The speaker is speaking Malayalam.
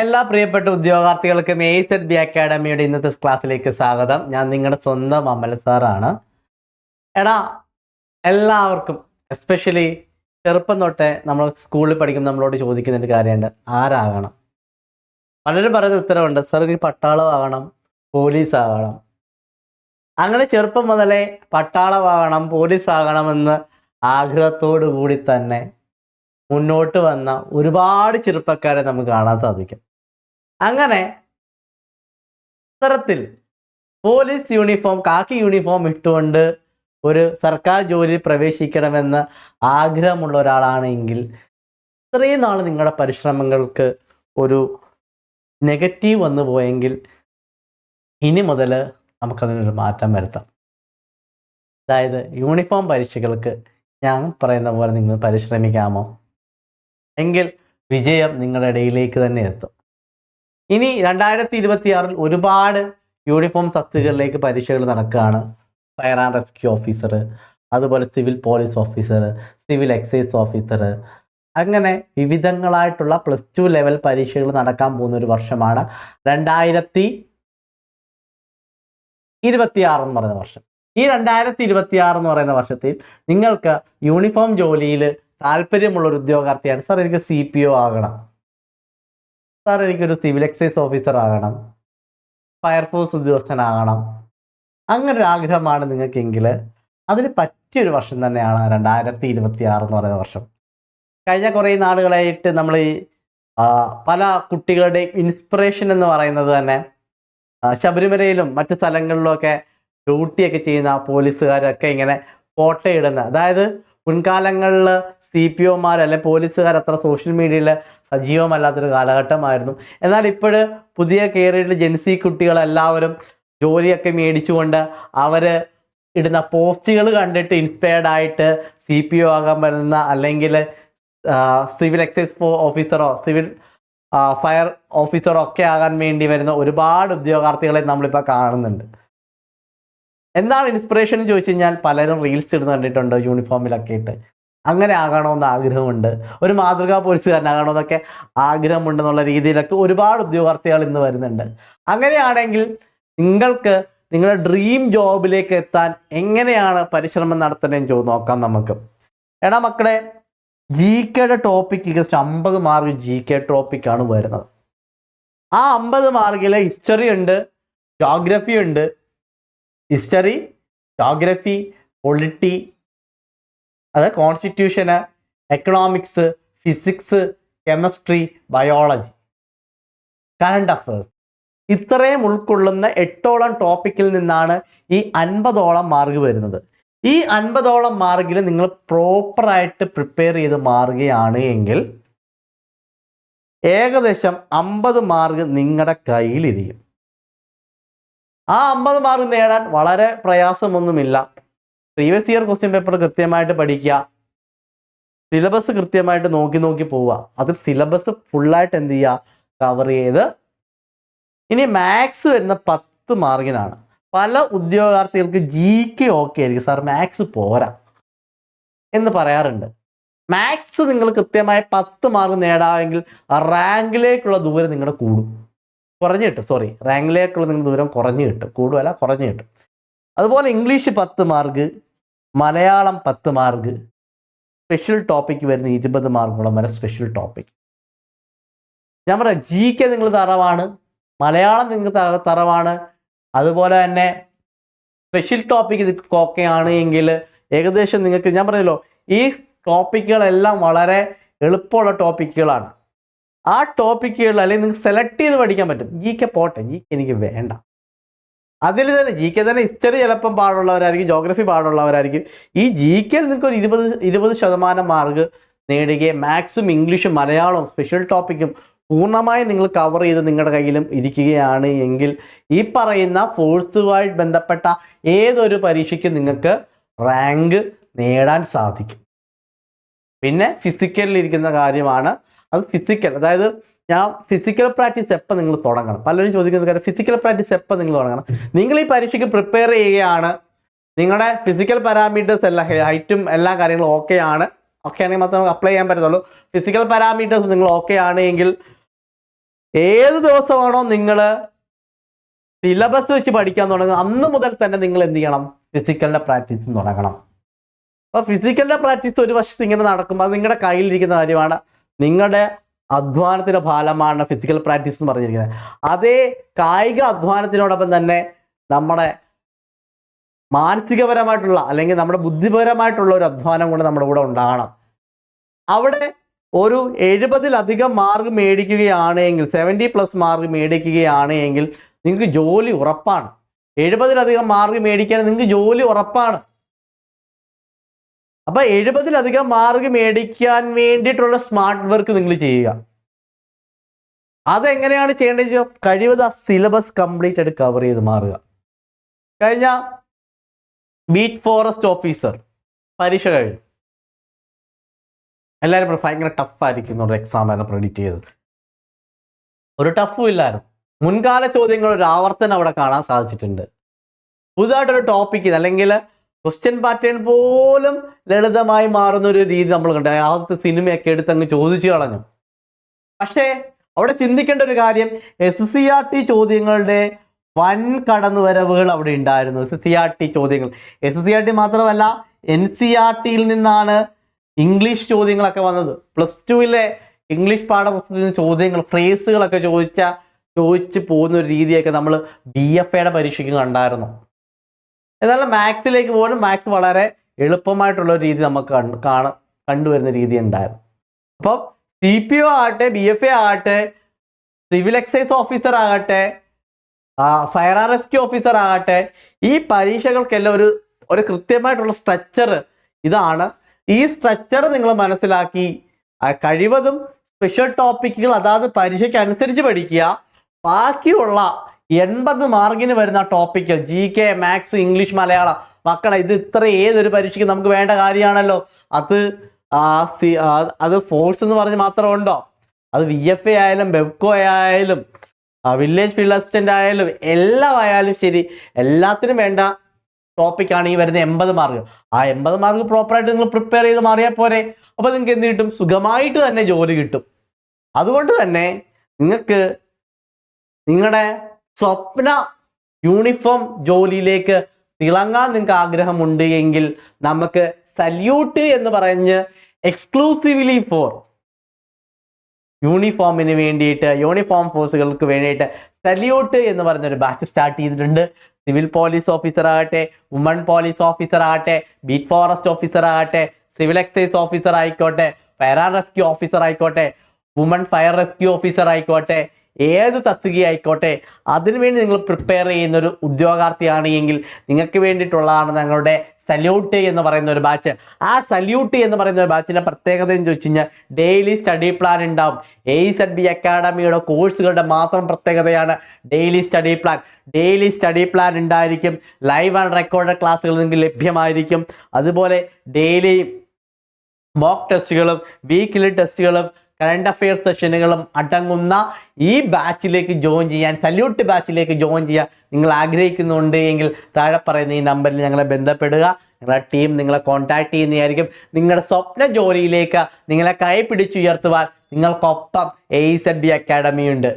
എല്ലാ പ്രിയപ്പെട്ട ഉദ്യോഗാർത്ഥികൾക്കും എ സെഡ് ബി അക്കാഡമിയുടെ ഇന്നത്തെ ക്ലാസ്സിലേക്ക് സ്വാഗതം. ഞാൻ നിങ്ങളുടെ സ്വന്തം അമൽ സാറാണ്. എടാ എല്ലാവർക്കും എസ്പെഷ്യലി ചെറുപ്പം തൊട്ടേ നമ്മൾ സ്കൂളിൽ പഠിക്കുമ്പോൾ നമ്മളോട് ചോദിക്കുന്ന ഒരു കാര്യമുണ്ട്. ആരാകണം? പലരും പറയുന്ന ഉത്തരവുണ്ട്. സാർ എനിക്ക് പട്ടാളമാകണം പോലീസ് ആകണം അങ്ങനെ ചെറുപ്പം മുതലേ പട്ടാളമാകണം പോലീസ് ആകണമെന്ന് ആഗ്രഹത്തോടു കൂടി തന്നെ മുന്നോട്ട് വന്ന ഒരുപാട് ചെറുപ്പക്കാരെ നമുക്ക് കാണാൻ സാധിക്കും. അങ്ങനെ ഇത്തരത്തിൽ പോലീസ് യൂണിഫോം കാക്കി യൂണിഫോം ഇട്ടുകൊണ്ട് ഒരു സർക്കാർ ജോലിയിൽ പ്രവേശിക്കണമെന്ന് ആഗ്രഹമുള്ള ഒരാളാണെങ്കിൽ ഇത്രയും നാൾ നിങ്ങളുടെ പരിശ്രമങ്ങൾക്ക് ഒരു നെഗറ്റീവ് വന്നു പോയെങ്കിൽ ഇനി മുതൽ നമുക്കതിനൊരു മാറ്റം വരുത്താം. അതായത് യൂണിഫോം പരീക്ഷകൾക്ക് ഞാൻ പറയുന്ന പോലെ നിങ്ങൾ പരിശ്രമിക്കാമോ? എങ്കിൽ വിജയം നിങ്ങളുടെ ഇടയിലേക്ക് തന്നെ എത്തും. ഇനി രണ്ടായിരത്തി ഇരുപത്തി ആറിൽ ഒരുപാട് യൂണിഫോം തസ്തികകളിലേക്ക് പരീക്ഷകൾ നടക്കുകയാണ്. ഫയർ ആൻഡ് റെസ്ക്യൂ ഓഫീസർ അതുപോലെ civil police officer civil excise officer അങ്ങനെ വിവിധങ്ങളായിട്ടുള്ള പ്ലസ് ടു ലെവൽ പരീക്ഷകൾ നടക്കാൻ പോകുന്ന ഒരു വർഷമാണ് രണ്ടായിരത്തി ഇരുപത്തി ആറ് എന്ന് പറയുന്ന വർഷം. ഈ രണ്ടായിരത്തി ഇരുപത്തി ആറ് എന്ന് പറയുന്ന വർഷത്തിൽ നിങ്ങൾക്ക് യൂണിഫോം ജോലിയിൽ താല്പര്യമുള്ള ഒരു ഉദ്യോഗാർത്ഥിയാണ്. സാർ എനിക്ക് സി പി ഒ ആകണം. സാർ എനിക്കൊരു സിവിൽ എക്സൈസ് ഓഫീസർ ആകണം. ഫയർഫോഴ്സ് ഉദ്യോഗസ്ഥനാകണം. അങ്ങനെ ഒരു ആഗ്രഹമാണ് നിങ്ങൾക്കെങ്കിൽ. അതിന് പറ്റിയൊരു വർഷം തന്നെയാണ് രണ്ടായിരത്തി ഇരുപത്തി ആറ് എന്ന് പറയുന്ന വർഷം. കഴിഞ്ഞ കുറേ നാളുകളായിട്ട് നമ്മൾ ഈ പല കുട്ടികളുടെയും ഇൻസ്പിറേഷൻ എന്ന് പറയുന്നത് തന്നെ ശബരിമലയിലും മറ്റു സ്ഥലങ്ങളിലും ഒക്കെ ഡ്യൂട്ടിയൊക്കെ ചെയ്യുന്ന പോലീസുകാരൊക്കെ ഇങ്ങനെ ഫോട്ടോ ഇടുന്ന. അതായത് മുൻകാലങ്ങളിൽ സി പി ഒമാർ അല്ലെ പോലീസുകാർ അത്ര സോഷ്യൽ മീഡിയയിൽ സജീവമല്ലാത്തൊരു കാലഘട്ടമായിരുന്നു. എന്നാൽ ഇപ്പോൾ പുതിയ കയറിയിട്ടുള്ള ജെൻസി കുട്ടികളെല്ലാവരും ജോലിയൊക്കെ മേടിച്ചുകൊണ്ട് അവർ ഇടുന്ന പോസ്റ്റുകൾ കണ്ടിട്ട് ഇൻസ്പയർഡ് ആയിട്ട് സി പി ഒ ആകാൻ വരുന്ന അല്ലെങ്കിൽ സിവിൽ എക്സൈസ് ഓഫീസറോ സിവിൽ ഫയർ ഓഫീസറോ ഒക്കെ ആകാൻ വേണ്ടി വരുന്ന ഒരുപാട് ഉദ്യോഗാർത്ഥികളെ നമ്മളിപ്പോൾ കാണുന്നുണ്ട്. എന്താണ് ഇൻസ്പിറേഷൻ എന്ന് ചോദിച്ചു കഴിഞ്ഞാൽ പലരും റീൽസ് ഇടുന്ന കണ്ടിട്ടുണ്ട്? യൂണിഫോമിലൊക്കെ ഇട്ട്. അങ്ങനെ ആകണമെന്ന് ആഗ്രഹമുണ്ട്. ഒരു മാതൃകാ പോലീസുകാരനാകണമെന്നൊക്കെ ആഗ്രഹമുണ്ടെന്നുള്ള രീതിയിലൊക്കെ ഒരുപാട് ഉദ്യോഗാർത്ഥികൾ ഇന്ന് വരുന്നുണ്ട്. അങ്ങനെയാണെങ്കിൽ നിങ്ങൾക്ക് നിങ്ങളുടെ ഡ്രീം ജോബിലേക്ക് എത്താൻ എങ്ങനെയാണ് പരിശ്രമം നടത്തുന്നതെന്ന് ചോ നോക്കാം നമുക്ക്. എടാ മക്കളെ ജി കെയുടെ ടോപ്പിക്ക് ജസ്റ്റ് അമ്പത് മാർക്ക് ജി കെ ടോപ്പിക്കാണ് വരുന്നത്. ആ അമ്പത് മാർക്കിലെ ഹിസ്റ്ററി ഉണ്ട് ജോഗ്രഫി ഉണ്ട് ഹിസ്റ്ററി ജോഗ്രഫി പൊളിറ്റി അത് കോൺസ്റ്റിറ്റ്യൂഷന് economics physics chemistry biology current affairs ഇത്രയും ഉൾക്കൊള്ളുന്ന എട്ടോളം ടോപ്പിക്കിൽ നിന്നാണ് ഈ അൻപതോളം മാർക്ക് വരുന്നത്. ഈ അൻപതോളം മാർക്കിൽ നിങ്ങൾ പ്രോപ്പറായിട്ട് പ്രിപ്പയർ ചെയ്ത് മാറുകയാണ് എങ്കിൽ ഏകദേശം അമ്പത് മാർക്ക് നിങ്ങളുടെ കയ്യിലിരിക്കും. ആ അമ്പത് മാർക്ക് നേടാൻ വളരെ പ്രയാസമൊന്നുമില്ല. പ്രീവിയസ് ഇയർ ക്വസ്റ്റ്യൻ പേപ്പർ കൃത്യമായിട്ട് പഠിക്കുക. സിലബസ് കൃത്യമായിട്ട് നോക്കി നോക്കി പോവുക. അത് സിലബസ് ഫുള്ളായിട്ട് എന്ത് ചെയ്യുക? കവർ ചെയ്ത് ഇനി മാത്സ് വരുന്ന പത്ത് മാർക്കിനാണ് പല ഉദ്യോഗാർത്ഥികൾക്ക് ജി കെ ഓക്കെ ആയിരിക്കും. സാർ മാത്സ് പോരാ. എന്ന് പറയാറുണ്ട്. മാത്സ് നിങ്ങൾ കൃത്യമായി പത്ത് മാർക്ക് നേടാമെങ്കിൽ റാങ്കിലേക്കുള്ള ദൂരം നിങ്ങളുടെ കൂടും. കുറഞ്ഞു കിട്ടും. സോറി റാങ്കിലേക്കുള്ള നിങ്ങളുടെ ദൂരം കുറഞ്ഞു കിട്ടും. കൂടുതല കുറഞ്ഞു കിട്ടും. അതുപോലെ ഇംഗ്ലീഷ് പത്ത് മാർക്ക് മലയാളം പത്ത് മാർക്ക് സ്പെഷ്യൽ ടോപ്പിക്ക് വരുന്ന ഇരുപത് മാർക്കോളം വരെ സ്പെഷ്യൽ ടോപ്പിക് ഞാൻ പറയാം ജി കെ നിങ്ങൾ തറവാണ് മലയാളം നിങ്ങൾ തറവാണ് അതുപോലെ തന്നെ സ്പെഷ്യൽ ടോപ്പിക് ഇത് ആണ് എങ്കിൽ ഏകദേശം നിങ്ങൾക്ക് ഞാൻ പറഞ്ഞല്ലോ ഈ ടോപ്പിക്കുകളെല്ലാം വളരെ എളുപ്പമുള്ള ടോപ്പിക്കുകളാണ് ആ ടോപ്പിക്കുകൾ അല്ലെങ്കിൽ നിങ്ങൾക്ക് സെലക്ട് ചെയ്ത് പഠിക്കാൻ പറ്റും. ജി കെ പോട്ടെ. ജി കെ എനിക്ക് വേണ്ട. അതിൽ തന്നെ ജി കെ തന്നെ ഹിസ്റ്ററി ചിലപ്പം പാടുള്ളവരായിരിക്കും ജോഗ്രഫി പാടുള്ളവരായിരിക്കും. ഈ ജി കെയിൽ നിങ്ങൾക്ക് ഒരു ഇരുപത് ഇരുപത് ശതമാനം മാർക്ക് നേടുകയും മാത്സും ഇംഗ്ലീഷും മലയാളവും സ്പെഷ്യൽ ടോപ്പിക്കും പൂർണമായും നിങ്ങൾ കവർ ചെയ്ത് നിങ്ങളുടെ കയ്യിലും ഇരിക്കുകയാണ് എങ്കിൽ ഈ പറയുന്ന ഫോഴ്സുമായിട്ട് ബന്ധപ്പെട്ട ഏതൊരു പരീക്ഷയ്ക്കും നിങ്ങൾക്ക് റാങ്ക് നേടാൻ സാധിക്കും. പിന്നെ ഫിസിക്കലിൽ ഇരിക്കുന്ന കാര്യമാണ് അത് ഫിസിക്കൽ അതായത് ഞാൻ ഫിസിക്കൽ പ്രാക്ടീസ് എപ്പോൾ നിങ്ങൾ തുടങ്ങണം? പലരും ചോദിക്കുന്ന കാര്യം ഫിസിക്കൽ പ്രാക്ടീസ് എപ്പോൾ നിങ്ങൾ തുടങ്ങണം? നിങ്ങൾ ഈ പരീക്ഷയ്ക്ക് പ്രിപ്പയർ ചെയ്യുകയാണ്. നിങ്ങളുടെ ഫിസിക്കൽ പാരാമീറ്റേഴ്സ് എല്ലാം ഹൈറ്റും എല്ലാ കാര്യങ്ങളും ഓക്കെ ആണ്. ഓക്കെ ആണെങ്കിൽ മാത്രമേ നമുക്ക് അപ്ലൈ ചെയ്യാൻ പറ്റത്തുള്ളൂ. ഫിസിക്കൽ പാരാമീറ്റേഴ്സ് നിങ്ങൾ ഓക്കെ ആണ് എങ്കിൽ ഏത് ദിവസമാണോ നിങ്ങൾ സിലബസ് വെച്ച് പഠിക്കാൻ തുടങ്ങുക അന്ന് മുതൽ തന്നെ നിങ്ങൾ എന്ത് ചെയ്യണം? ഫിസിക്കലിന്റെ പ്രാക്ടീസ് തുടങ്ങണം. അപ്പോൾ ഫിസിക്കലിന്റെ പ്രാക്ടീസ് ഒരു വശത്ത് ഇങ്ങനെ നടക്കുമ്പോൾ അത് നിങ്ങളുടെ കയ്യിലിരിക്കുന്ന കാര്യമാണ്. നിങ്ങളുടെ അധ്വാനത്തിന്റെ ഫലമാണ് ഫിസിക്കൽ പ്രാക്ടീസ് എന്ന് പറഞ്ഞിരിക്കുന്നത്. അതേ കായിക അധ്വാനത്തിനോടൊപ്പം തന്നെ നമ്മുടെ മാനസികപരമായിട്ടുള്ള അല്ലെങ്കിൽ നമ്മുടെ ബുദ്ധിപരമായിട്ടുള്ള ഒരു അധ്വാനം കൂടെ നമ്മുടെ കൂടെ ഉണ്ടാകണം. അവിടെ ഒരു എഴുപതിലധികം മാർക്ക് മേടിക്കുകയാണ് എങ്കിൽ സെവന്റി പ്ലസ് മാർക്ക് മേടിക്കുകയാണ് എങ്കിൽ നിങ്ങൾക്ക് ജോലി ഉറപ്പാണ്. എഴുപതിലധികം മാർക്ക് മേടിക്കാൻ നിങ്ങൾക്ക് ജോലി ഉറപ്പാണ്. അപ്പൊ എഴുപതിലധികം മാർക്ക് മേടിക്കാൻ വേണ്ടിയിട്ടുള്ള സ്മാർട്ട് വർക്ക് നിങ്ങൾ ചെയ്യുക. അതെങ്ങനെയാണ് ചെയ്യേണ്ടത് കഴിവത് ആ സിലബസ് കംപ്ലീറ്റ് ആയിട്ട് കവർ ചെയ്ത് മാറുക. കഴിഞ്ഞ ബീറ്റ് ഫോറസ്റ്റ് ഓഫീസർ പരീക്ഷ കഴിഞ്ഞു. എല്ലാവരും ഭയങ്കര ടഫായിരിക്കും എക്സാം ആയിരുന്നു പ്രെഡിക്റ്റ് ചെയ്തത്. ഒരു ടഫും ഇല്ലായിരുന്നു. മുൻകാല ചോദ്യങ്ങൾ ഒരു ആവർത്തനം അവിടെ കാണാൻ സാധിച്ചിട്ടുണ്ട്. പുതുതായിട്ടൊരു ടോപ്പിക്ക് അല്ലെങ്കിൽ ക്വസ്റ്റ്യൻ പാറ്റേൺ പോലും ലളിതമായി മാറുന്ന ഒരു രീതി നമ്മൾ കണ്ടു. ആദ്യത്തെ സിനിമയൊക്കെ എടുത്ത് അങ്ങ് ചോദിച്ചു കളഞ്ഞു. പക്ഷേ അവിടെ ചിന്തിക്കേണ്ട ഒരു കാര്യം എസ് സി ആർ ടി ചോദ്യങ്ങളുടെ വൻ കടന്നുവരവുകൾ അവിടെ ഉണ്ടായിരുന്നു. എസ് സി ആർ ടി ചോദ്യങ്ങൾ. എസ് സി ആർ ടി മാത്രമല്ല എൻ സി ആർ ടിയിൽ നിന്നാണ് ഇംഗ്ലീഷ് ചോദ്യങ്ങളൊക്കെ വന്നത്. പ്ലസ് ടുവിലെ ഇംഗ്ലീഷ് പാഠപുസ്തകത്തിൽ നിന്ന് ചോദ്യങ്ങൾ ഫ്രേസുകളൊക്കെ ചോദിച്ച ചോദിച്ച് പോകുന്ന ഒരു രീതിയൊക്കെ നമ്മൾ ബി എഫ് എയുടെ പരീക്ഷയ്ക്ക് കണ്ടായിരുന്നു. എന്നാൽ മാത്സിലേക്ക് പോലും മാത്സ് വളരെ എളുപ്പമായിട്ടുള്ള ഒരു രീതി നമുക്ക് കാണ കണ്ടുവരുന്ന രീതി ഉണ്ടായിരുന്നു. അപ്പോൾ സി പി ഒ ആകട്ടെ ബി എഫ് എ ആകട്ടെ സിവിൽ എക്സൈസ് ഓഫീസർ ആകട്ടെ ഫയർ ആർ റെസ്ക്യൂ ഓഫീസർ ആകട്ടെ ഈ പരീക്ഷകൾക്കെല്ലാം ഒരു ഒരു കൃത്യമായിട്ടുള്ള സ്ട്രക്ചർ ഇതാണ്. ഈ സ്ട്രക്ചർ നിങ്ങൾ മനസ്സിലാക്കി. കഴിവതും സ്പെഷ്യൽ ടോപ്പിക്കുകൾ അതാത് പരീക്ഷയ്ക്ക് അനുസരിച്ച് പഠിക്കുക. ബാക്കിയുള്ള എൺപത് മാർക്കിന് വരുന്ന topical G K maths English Malayalam. മക്കളെ ഇത് ഇത്ര ഏതൊരു പരീക്ഷയ്ക്ക് നമുക്ക് വേണ്ട കാര്യമാണല്ലോ. അത് അത് ഫോഴ്സ് എന്ന് പറഞ്ഞ് മാത്രം ഉണ്ടോ? അത് വി എഫ് എ ആയാലും ബെബ്കോ ആയാലും വില്ലേജ് ഫീൽഡ് അസിസ്റ്റന്റ് ആയാലും എല്ലാം ആയാലും ശരി എല്ലാത്തിനും വേണ്ട ടോപ്പിക്കാണ് ഈ വരുന്ന എൺപത് മാർക്ക് ആ എൺപത് മാർക്ക് പ്രോപ്പറായിട്ട് നിങ്ങൾ പ്രിപ്പയർ ചെയ്ത് മാറിയാൽ പോരെ. അപ്പോൾ നിങ്ങൾക്ക് എന്ത് കിട്ടും? സുഖമായിട്ട് തന്നെ ജോലി കിട്ടും. അതുകൊണ്ട് തന്നെ നിങ്ങൾക്ക് നിങ്ങളുടെ സ്വപ്ന യൂണിഫോം ജോലിയിലേക്ക് തിളങ്ങാൻ നിങ്ങൾക്ക് ആഗ്രഹമുണ്ട് എങ്കിൽ നമുക്ക് സല്യൂട്ട് എന്ന് പറഞ്ഞ് എക്സ്ക്ലൂസീവ്ലി ഫോർ യൂണിഫോമിന് വേണ്ടിയിട്ട് യൂണിഫോം ഫോഴ്സുകൾക്ക് വേണ്ടിയിട്ട് സല്യൂട്ട് എന്ന് പറഞ്ഞൊരു ബാച്ച് സ്റ്റാർട്ട് ചെയ്തിട്ടുണ്ട്. സിവിൽ പോലീസ് ഓഫീസർ ആകട്ടെ വുമൺ പോലീസ് ഓഫീസർ ആകട്ടെ ബീറ്റ് ഫോറസ്റ്റ് ഓഫീസർ ആകട്ടെ സിവിൽ എക്സൈസ് ഓഫീസർ ആയിക്കോട്ടെ ഫയർ ആൻഡ് റെസ്ക്യൂ ഓഫീസർ ആയിക്കോട്ടെ വുമൺ ഫയർ റെസ്ക്യൂ ഓഫീസർ ആയിക്കോട്ടെ ഏത് തസ്തികയായിക്കോട്ടെ അതിനുവേണ്ടി നിങ്ങൾ പ്രിപ്പയർ ചെയ്യുന്ന ഒരു ഉദ്യോഗാർത്ഥിയാണ് എങ്കിൽ നിങ്ങൾക്ക് വേണ്ടിയിട്ടുള്ളതാണ് ഞങ്ങളുടെ സല്യൂട്ട് എന്ന് പറയുന്ന ഒരു ബാച്ച് ആ സല്യൂട്ട് എന്ന് പറയുന്ന ഒരു ബാച്ചിന്റെ പ്രത്യേകത എന്ന് ചോദിച്ചു കഴിഞ്ഞാൽ ഡെയിലി സ്റ്റഡി പ്ലാൻ ഉണ്ടാവും. എ സെഡ് ബി അക്കാഡമിയുടെ കോഴ്സുകളുടെ മാത്രം പ്രത്യേകതയാണ് daily study plan daily study plan ഉണ്ടായിരിക്കും. ലൈവ് ആൻഡ് റെക്കോർഡ് ക്ലാസ്സുകൾ നിങ്ങൾക്ക് ലഭ്യമായിരിക്കും. അതുപോലെ ഡെയിലി മോക്ക് ടെസ്റ്റുകളും വീക്കിലി ടെസ്റ്റുകളും കറണ്ട് അഫെയർ സെഷനുകളും അടങ്ങുന്ന ഈ ബാച്ചിലേക്ക് ജോയിൻ ചെയ്യാൻ സല്യൂട്ട് ബാച്ചിലേക്ക് ജോയിൻ ചെയ്യാൻ നിങ്ങൾ ആഗ്രഹിക്കുന്നുണ്ട് എങ്കിൽ താഴെ പറയുന്ന ഈ നമ്പറിൽ ഞങ്ങളെ ബന്ധപ്പെടുക. നിങ്ങളുടെ ടീം നിങ്ങളെ കോൺടാക്ട് ചെയ്യുന്നതായിരിക്കും. നിങ്ങളുടെ സ്വപ്ന ജോലിയിലേക്ക് നിങ്ങളെ കൈ പിടിച്ചുയർത്തുവാൻ നിങ്ങൾക്കൊപ്പം എ സെഡ് ബി അക്കാഡമി ഉണ്ട്.